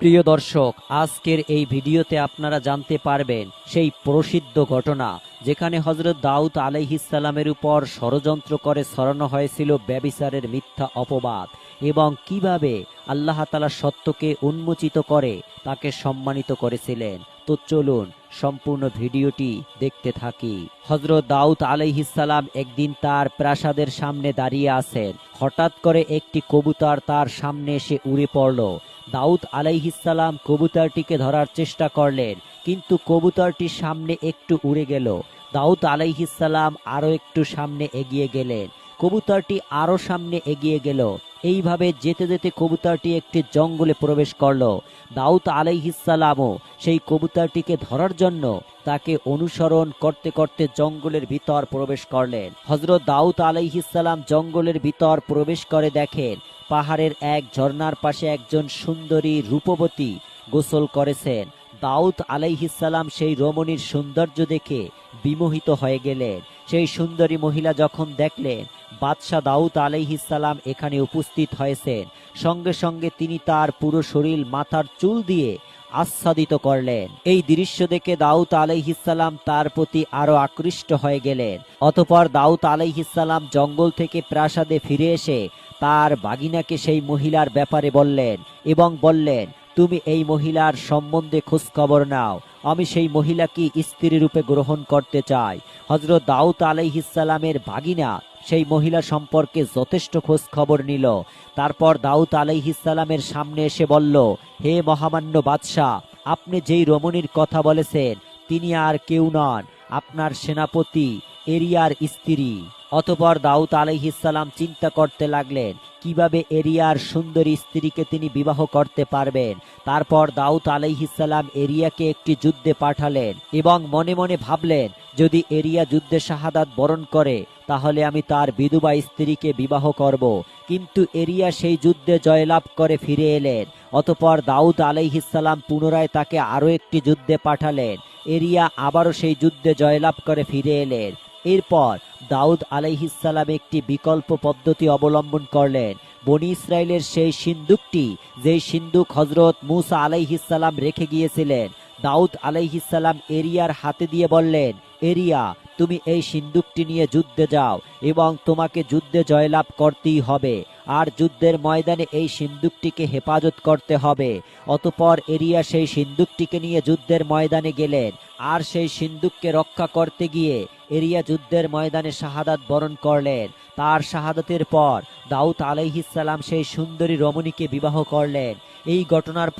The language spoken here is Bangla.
প্রিয় দর্শক, আজকের এই ভিডিওতে আপনারা জানতে পারবেন সেই প্রসিদ্ধ ঘটনা, যেখানে হজরত দাউদ আলাইহিসাল্লামের উপর ষড়যন্ত্র করে সরানো হয়েছিল ব্যবিচারের মিথ্যা অপবাদ এবং কীভাবে আল্লাহ তালা সত্যকে উন্মোচিত করে তাকে সম্মানিত করেছিলেন। তো চলুন সম্পূর্ণ ভিডিওটি দেখতে থাকি। হজরত দাউদ আলাইহিসাল্লাম একদিন তার প্রাসাদের সামনে দাঁড়িয়ে আছেন। হঠাৎ করে একটি কবুতর তার সামনে এসে উড়ে পড়ল। দাউদ আলাইহিসাল্লাম কবুতরটিকে ধরার চেষ্টা করলেন, কিন্তু কবুতরটি সামনে একটু উড়ে গেল। দাউদ আলাইহিসাল্লাম আরও একটু সামনে এগিয়ে গেলেন। কবুতরটি আরও সামনে এগিয়ে গেল। এইভাবে যেতে যেতে কবুতরটি একটি জঙ্গলে প্রবেশ করল। দাউদ আলাইহিসাল্লামও সেই কবুতরটিকে ধরার জন্য তাকে অনুসরণ করতে করতে জঙ্গলের ভিতর প্রবেশ করলেন। হজরত দাউদ আলাইহিসাল্লাম জঙ্গলের ভিতর প্রবেশ করে দেখেন পাহাড়ের এক ঝর্নার পাশে একজন সুন্দরী রূপবতী গোসল করেছেন। দাউদ আলাইহিসাল্লাম সেই রমণীর সৌন্দর্য দেখে বিমোহিত হয়ে গেলেন। সেই সুন্দরী মহিলা যখন দেখলেন, বাদশাহ দাউদ আলাইহিসাল্লাম এখানে উপস্থিত হয়েছেন। সঙ্গে সঙ্গে তিনি তার পুরো শরীর, মাথার চুল দিয়ে আচ্ছাদিত করলেন। এই দৃশ্য দেখে দাউদ আলাইহিসাল্লাম তার প্রতি আরও আকৃষ্ট হয়ে গেলেন। অতপর দাউদ আলাইহিসাল্লাম জঙ্গল থেকে প্রাসাদে ফিরে এসে তার বাগিনাকে সেই মহিলার ব্যাপারে বললেন এবং বললেন, তুমি এই মহিলার সম্বন্ধে খোঁজখবর নাও। আমি সেই মহিলাকে স্ত্রী রূপে গ্রহণ করতে চাই? হজরত দাউদ আলাইহিসাল্লামের ভাগিনা সেই মহিলা সম্পর্কে যথেষ্ট খোঁজ খবর নিল। তারপর দাউদ আলাইহিসাল্লামের সামনে এসে বলল, হে মহামান্য বাদশাহ, আপনি যেই রমণীর কথা বলেছেন, তিনি আর কেউ নন, আপনার সেনাপতি এরিয়ার স্ত্রী। অতপর দাউদ আলাইহিসাল্লাম চিন্তা করতে লাগলেন কীভাবে এরিয়ার সুন্দরী স্ত্রীকে তিনি বিবাহ করতে পারবেন? তারপর দাউদ আলাইহিসাল্লাম এরিয়াকে একটি যুদ্ধে পাঠালেন এবং মনে মনে ভাবলেন, যদি এরিয়া যুদ্ধে শাহাদাত বরণ করে, তাহলে আমি তার বিধবা স্ত্রীকে বিবাহ করব। কিন্তু এরিয়া সেই যুদ্ধে জয়লাভ করে ফিরে এলেন। অতপর দাউদ আলাইহিসাল্লাম পুনরায় তাকে আরও একটি যুদ্ধে পাঠালেন। এরিয়া আবারও সেই যুদ্ধে জয়লাভ করে ফিরে এলেন। এরপর দাউদ আলাইহিসাল্লাম একটি বিকল্প পদ্ধতি অবলম্বন করলেন। বনি ইসরায়েলের সেই সিন্দুকটি যেই সিন্দুক হজরত মুসা আলাইহিসাল্লাম রেখে গিয়েছিলেন, দাউদ আলাইহিসাল্লাম এরিয়ার হাতে দিয়ে বললেন, এরিয়া, তুমি এই সিন্দুকটি নিয়ে যুদ্ধে যাও এবং তোমাকে যুদ্ধে জয়লাভ করতেই হবে। আর যুদ্ধের ময়দানে এই সিন্দুকটিকে হেফাজত করতে হবে। অতপর এরিয়া সেই সিন্দুকটিকে নিয়ে যুদ্ধের ময়দানে গেলেন। আর সেই সিন্দুককে রক্ষা করতে গিয়ে এরিয়া যুদ্ধের ময়দানে শাহাদাত বরণ করলেন। তার শাহাদাতের পর দাউদ আলাইহিসাল্লাম সেই সুন্দরী রমণীকে বিবাহ করলেন। এই ঘটনার